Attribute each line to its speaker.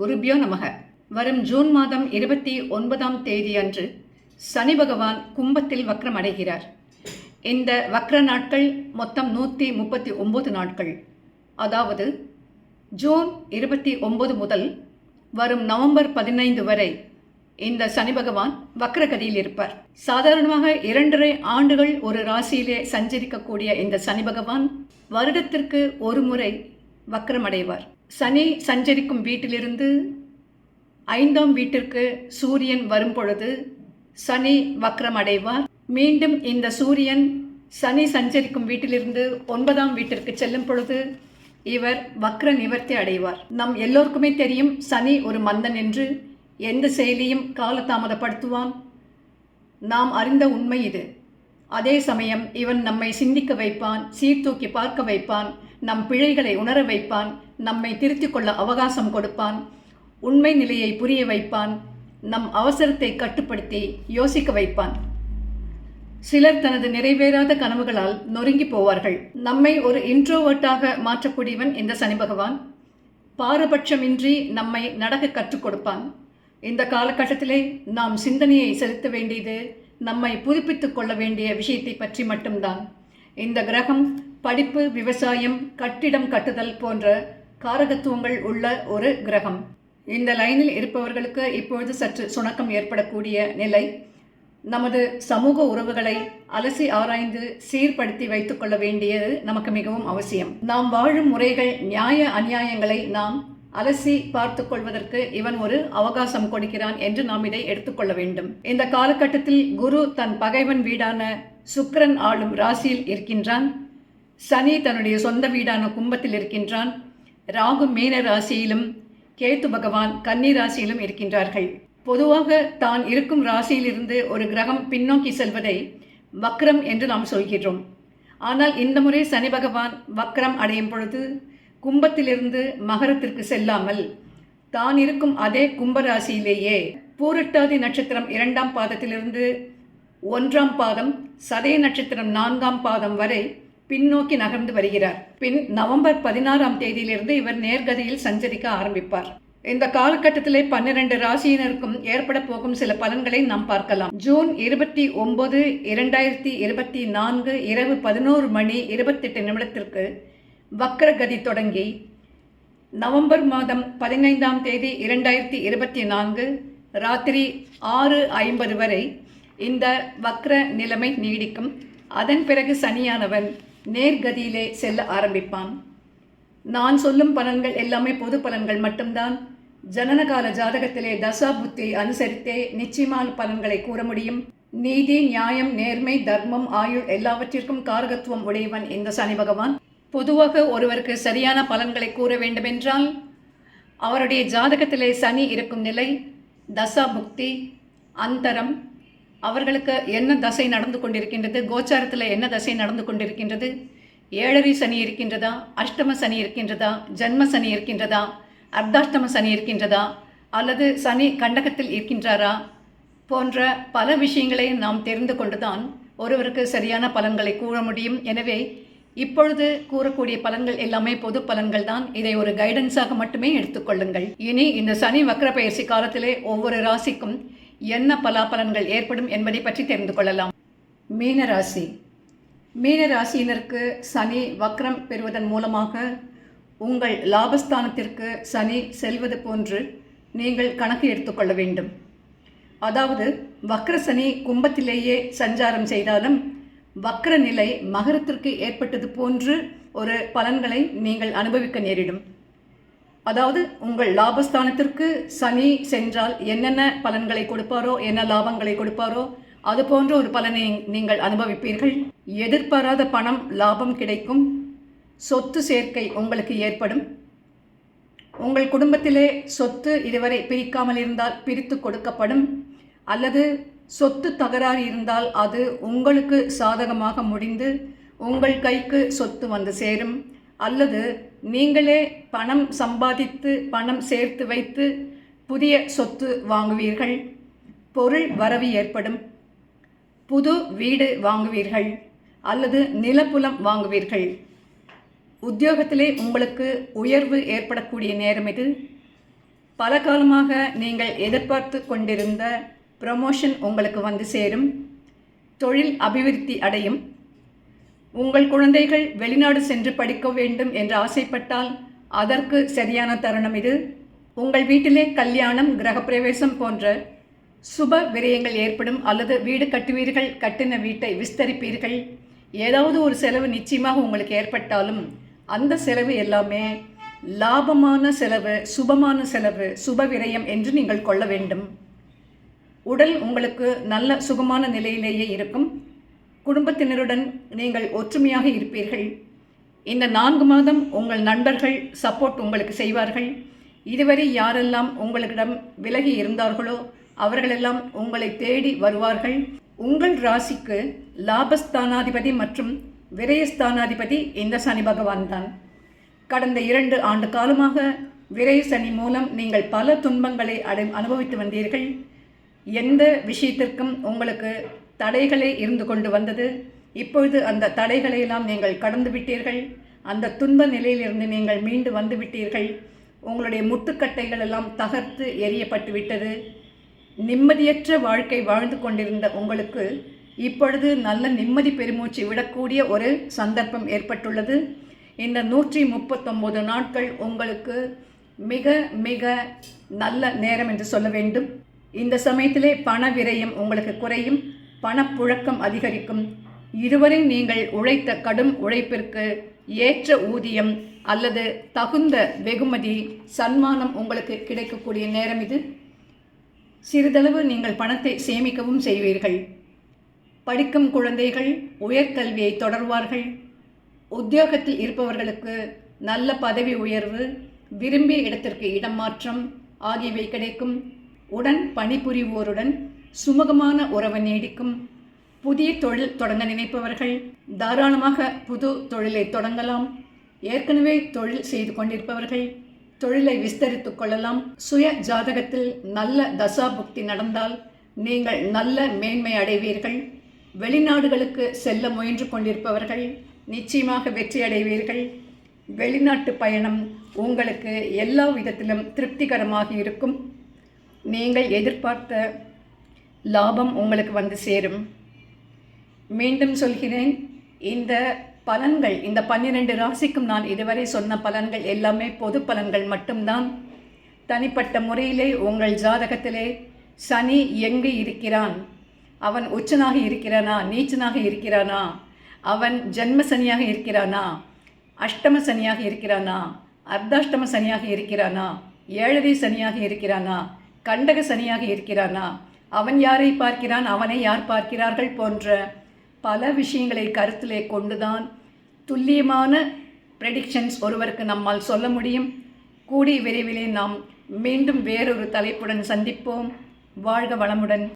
Speaker 1: குருபியோ நமக. வரும் ஜூன் மாதம் இருபத்தி ஒன்பதாம் தேதி அன்று சனி பகவான் கும்பத்தில் வக்ரம் அடைகிறார். இந்த வக்ர நாட்கள் மொத்தம் நூற்றி முப்பத்தி ஒம்பது நாட்கள். அதாவது ஜூன் இருபத்தி ஒம்பது முதல் வரும் நவம்பர் பதினைந்து வரை இந்த சனி பகவான் வக்ரகதியில் இருப்பார். சாதாரணமாக இரண்டரை ஆண்டுகள் ஒரு ராசியிலே சஞ்சரிக்கக்கூடிய இந்த சனி பகவான் வருடத்திற்கு ஒரு முறை வக்ரமடைவார் சனி சஞ்சரிக்கும் வீட்டிலிருந்து ஐந்தாம் வீட்டிற்கு சூரியன் வரும் பொழுது சனி வக்ரமடைவார் மீண்டும் இந்த சூரியன் சனி சஞ்சரிக்கும் வீட்டிலிருந்து ஒன்பதாம் வீட்டிற்கு செல்லும் பொழுது இவர் வக்ர நிவர்த்தி அடைவார். நம் எல்லோருக்குமே தெரியும் சனி ஒரு மந்தன் என்று எந்த செயலியும் காலதாமதப்படுத்துவான். நாம் அறிந்த உண்மை இது. அதே சமயம் இவன் நம்மை சிந்திக்க வைப்பான் சீர்தூக்கி பார்க்க வைப்பான் நம் பிழைகளை உணர வைப்பான் நம்மை திருத்திக் கொள்ள அவகாசம் கொடுப்பான் உண்மை நிலையை புரிய வைப்பான் நம் அவசரத்தை கட்டுப்படுத்தி யோசிக்க வைப்பான். சிலர் தனது நிறைவேறாத கனவுகளால் நொறுங்கி போவார்கள். நம்மை ஒரு இன்ட்ரோவர்ட்டாக மாற்றக்கூடியவன் இந்த சனி பகவான். பாரபட்சமின்றி நம்மை நடக்க கற்றுக் கொடுப்பான். இந்த காலகட்டத்திலே நாம் சிந்தனையை செலுத்த வேண்டியது நம்மை புதுப்பித்துக் கொள்ள வேண்டிய விஷயத்தை பற்றி மட்டும்தான். இந்த கிரகம் படிப்பு விவசாயம் கட்டிடம் கட்டுதல் போன்ற காரகத்துவங்கள் உள்ள ஒரு கிரகம். இந்த லைனில் இருப்பவர்களுக்கு இப்பொழுது சற்று சுணக்கம் ஏற்படக்கூடிய நிலை. நமது சமூக உறவுகளை அலசி ஆராய்ந்து சீர்படுத்தி வைத்துக் கொள்ள வேண்டியது நமக்கு மிகவும் அவசியம். நாம் வாழும் முறைகள் நியாய அநியாயங்களை நாம் அலசி பார்த்து கொள்வதற்கு இவன் ஒரு அவகாசம் கொடுக்கிறான் என்று நாம் இதை எடுத்துக்கொள்ள வேண்டும். இந்த காலகட்டத்தில் குரு தன் பகைவன் வீடான சுக்கரன் ஆளும் ராசியில் இருக்கின்றான். சனி தன்னுடைய சொந்த வீடான கும்பத்தில் இருக்கின்றான். ராகு மீன ராசியிலும் கேத்து பகவான் கன்னி ராசியிலும் இருக்கின்றார்கள். பொதுவாக தான் இருக்கும் ராசியிலிருந்து ஒரு கிரகம் பின்னோக்கி செல்வதை வக்ரம் என்று நாம் சொல்கிறோம் ஆனால் இந்த முறை சனி பகவான் வக்ரம் அடையும் பொழுது கும்பத்திலிருந்து மகரத்திற்கு செல்லாமல் தான் இருக்கும் அதே கும்பராசியிலேயே பூரட்டாதி நட்சத்திரம் இரண்டாம் பாதத்திலிருந்து ஒன்றாம் பாதம் சதய நட்சத்திரம் நான்காம் பாதம் வரை பின்னோக்கி நகர்ந்து வருகிறார். பின் நவம்பர் பதினாறாம் தேதியிலிருந்து இவர் நேர்கதியில் சஞ்சரிக்க ஆரம்பிப்பார். இந்த காலகட்டத்திலே பன்னிரண்டு ராசியினருக்கும் ஏற்பட போகும் சில பலன்களை நாம் பார்க்கலாம். ஜூன் இருபத்தி ஒன்பது இரண்டாயிரத்தி இருபத்தி நான்கு இரவு பதினோரு மணி இருபத்தெட்டு நிமிடத்திற்கு வக்ரகதி தொடங்கி நவம்பர் மாதம் பதினைந்தாம் தேதி இரண்டாயிரத்தி இருபத்தி நான்கு ராத்திரி ஆறு ஐம்பது வரை இந்த வக்ர நிலைமை நீடிக்கும். அதன் பிறகு சனியானவன் நேர்கதியிலே செல்ல ஆரம்பிப்பான். நான் சொல்லும் பலன்கள் எல்லாமே பொது பலன்கள் மட்டும்தான். ஜனனகால ஜாதகத்திலே தசா புத்தி அனுசரித்தே நிச்சயமான பலன்களை கூற முடியும். நீதி நியாயம் நேர்மை தர்மம் ஆயுள் எல்லாவற்றிற்கும் காரகத்துவம் உடையவன் இந்த சனி பகவான். பொதுவாக ஒருவருக்கு சரியான பலன்களை கூற வேண்டுமென்றால் அவருடைய ஜாதகத்திலே சனி இருக்கும் நிலை தசா புக்தி அந்தரம் அவர்களுக்கு என்ன தசை நடந்து கொண்டிருக்கின்றது? கோச்சாரத்தில் என்ன தசை நடந்து கொண்டிருக்கின்றது? ஏழரை சனி இருக்கின்றதா? அஷ்டம சனி இருக்கின்றதா? ஜன்ம சனி இருக்கின்றதா? அர்த்தாஷ்டம சனி இருக்கின்றதா? அல்லது சனி கண்டகத்தில் இருக்கின்றாரா? போன்ற பல விஷயங்களை நாம் தெரிந்து கொண்டுதான் ஒருவருக்கு சரியான பலன்களை கூற முடியும். எனவே இப்பொழுது கூறக்கூடிய பலன்கள் எல்லாமே பொது பலன்கள் தான். இதை ஒரு கைடன்ஸாக மட்டுமே எடுத்துக்கொள்ளுங்கள் இனி இந்த சனி வக்ர பயிற்சி காலத்திலே ஒவ்வொரு ராசிக்கும் என்ன பலாபலன்கள் ஏற்படும் என்பதை பற்றி தெரிந்து கொள்ளலாம். மீனராசி மீனராசியினருக்கு சனி வக்ரம் பெறுவதன் மூலமாக உங்கள் லாபஸ்தானத்திற்கு சனி செல்வது போன்று நீங்கள் கணக்கு எடுத்துக்கொள்ள வேண்டும். அதாவது வக்ர சனி கும்பத்திலேயே சஞ்சாரம் செய்தாலும் வக்ர நிலை மகரத்திற்கு ஏற்பட்டது போன்று ஒரு பலன்களை நீங்கள் அனுபவிக்க நேரிடும். அதாவது உங்கள் லாபஸ்தானத்திற்கு சனி சென்றால் என்னென்ன பலன்களை கொடுப்பாரோ என்ன லாபங்களை கொடுப்பாரோ அது போன்ற ஒரு பலனை நீங்கள் அனுபவிப்பீர்கள். எதிர்பாராத பணம் லாபம் கிடைக்கும். சொத்து சேர்க்கை உங்களுக்கு ஏற்படும். உங்கள் குடும்பத்திலே சொத்து இதுவரை பிரிக்காமல் இருந்தால் பிரித்து கொடுக்கப்படும். அல்லது சொத்து தகராறு இருந்தால் அது உங்களுக்கு சாதகமாக முடிந்து உங்கள் கைக்கு சொத்து வந்து சேரும். அல்லது நீங்களே பணம் சம்பாதித்து பணம் சேர்த்து வைத்து புதிய சொத்து வாங்குவீர்கள். பொருள் வரவு ஏற்படும். புது வீடு வாங்குவீர்கள் அல்லது நிலப்புலம் வாங்குவீர்கள். உத்தியோகத்திலே உங்களுக்கு உயர்வு ஏற்படக்கூடிய நேரம் இது. பல காலமாக நீங்கள் எதிர்பார்த்து கொண்டிருந்த ப்ரமோஷன் உங்களுக்கு வந்து சேரும். தொழில் அபிவிருத்தி அடையும். உங்கள் குழந்தைகள் வெளிநாடு சென்று படிக்க வேண்டும் என்று ஆசைப்பட்டால் அதற்கு சரியான தருணம் இது. உங்கள் வீட்டிலே கல்யாணம் கிரகப்பிரவேசம் போன்ற சுப விரயங்கள் ஏற்படும் அல்லது வீடு கட்டுவீர்கள் கட்டின வீட்டை விஸ்தரிப்பீர்கள். ஏதாவது ஒரு செலவு நிச்சயமாக உங்களுக்கு ஏற்பட்டாலும் அந்த செலவு எல்லாமே லாபமான செலவு சுபமான செலவு சுப விரயம் என்று நீங்கள் கொள்ள வேண்டும். உடல் உங்களுக்கு நல்ல சுகமான நிலையிலேயே இருக்கும். குடும்பத்தினருடன் நீங்கள் ஒற்றுமையாக இருப்பீர்கள். இந்த நான்கு மாதம் உங்கள் நண்பர்கள் சப்போர்ட் உங்களுக்கு செய்வார்கள். இதுவரை யாரெல்லாம் உங்களிடம் விலகி இருந்தார்களோ அவர்களெல்லாம் உங்களை தேடி வருவார்கள். உங்கள் ராசிக்கு லாபஸ்தானாதிபதி மற்றும் விரயஸ்தானாதிபதி இந்த சனி பகவான் தான். கடந்த இரண்டு ஆண்டு காலமாக விரை சனி மூலம் நீங்கள் பல துன்பங்களை அடை அனுபவித்து வந்தீர்கள். எந்த விஷயத்திற்கும் உங்களுக்கு தடைகளே இருந்து கொண்டு வந்தது. இப்பொழுது அந்த தடைகளை எல்லாம் நீங்கள் கடந்து விட்டீர்கள். அந்த துன்ப நிலையிலிருந்து நீங்கள் மீண்டு வந்து விட்டீர்கள். உங்களுடைய முட்டுக்கட்டைகள் எல்லாம் தகர்த்து எரியப்பட்டு விட்டது. நிம்மதியற்ற வாழ்க்கை வாழ்ந்து கொண்டிருந்த உங்களுக்கு இப்பொழுது நல்ல நிம்மதி பெருமூச்சு விடக்கூடிய ஒரு சந்தர்ப்பம் ஏற்பட்டுள்ளது. இந்த நூற்றி முப்பத்தொம்போது நாட்கள் உங்களுக்கு மிக மிக நல்ல நேரம் என்று சொல்ல வேண்டும். இந்த சமயத்திலே பண விரயம் உங்களுக்கு குறையும். பணப்புழக்கம் அதிகரிக்கும். இதுவரை நீங்கள் உழைத்த கடும் உழைப்பிற்கு ஏற்ற ஊதியம் அல்லது தகுந்த வெகுமதி சன்மானம் உங்களுக்கு கிடைக்கக்கூடிய நேரம் இது. சிறிதளவு நீங்கள் பணத்தை சேமிக்கவும் செய்வீர்கள். படிக்கும் குழந்தைகள் உயர்கல்வியை தொடர்வார்கள். உத்தியோகத்தில் இருப்பவர்களுக்கு நல்ல பதவி உயர்வு விரும்பிய இடத்திற்கு இடம் மாற்றம் ஆகியவை கிடைக்கும். உடன் பணிபுரிவோருடன் சுமூகமான உறவு நீடிக்கும் புதிய தொழில் தொடங்க நினைப்பவர்கள் தாராளமாக புது தொழிலை தொடங்கலாம். ஏற்கனவே தொழில் செய்து கொண்டிருப்பவர்கள் தொழிலை விஸ்தரித்துக் கொள்ளலாம். சுய ஜாதகத்தில் நல்ல தசாபுக்தி நடந்தால் நீங்கள் நல்ல மேன்மை அடைவீர்கள். வெளிநாடுகளுக்கு செல்ல முயன்று கொண்டிருப்பவர்கள் நிச்சயமாக வெற்றி அடைவீர்கள். வெளிநாட்டு பயணம் உங்களுக்கு எல்லா விதத்திலும் திருப்திகரமாக இருக்கும். நீங்கள் எதிர்பார்த்த லாபம் உங்களுக்கு வந்து சேரும். மீண்டும் சொல்கிறேன் இந்த பலன்கள் இந்த பன்னிரெண்டு ராசிக்கும் நான் இதுவரை சொன்ன பலன்கள் எல்லாமே பொது பலன்கள் மட்டும்தான். தனிப்பட்ட முறையிலே உங்கள் ஜாதகத்திலே சனி எங்கு இருக்கிறான்? அவன் உச்சனாக இருக்கிறானா? நீச்சனாக இருக்கிறானா? அவன் ஜென்ம சனியாக இருக்கிறானா? அஷ்டம சனியாக இருக்கிறானா? அர்த்தாஷ்டம சனியாக இருக்கிறானா? ஏழரை சனியாக இருக்கிறானா? கண்டக சனியாக இருக்கிறானா? அவன் யாரை பார்க்கிறான்? அவனை யார் பார்க்கிறார்கள் போன்ற பல விஷயங்களை கருத்திலே கொண்டுதான் துல்லியமான ப்ரெடிக்ஷன்ஸ் ஒருவருக்கு நம்மால் சொல்ல முடியும். கூடிய விரைவிலே நாம் மீண்டும் வேறொரு தலைப்புடன் சந்திப்போம். வாழ்க வளமுடன்.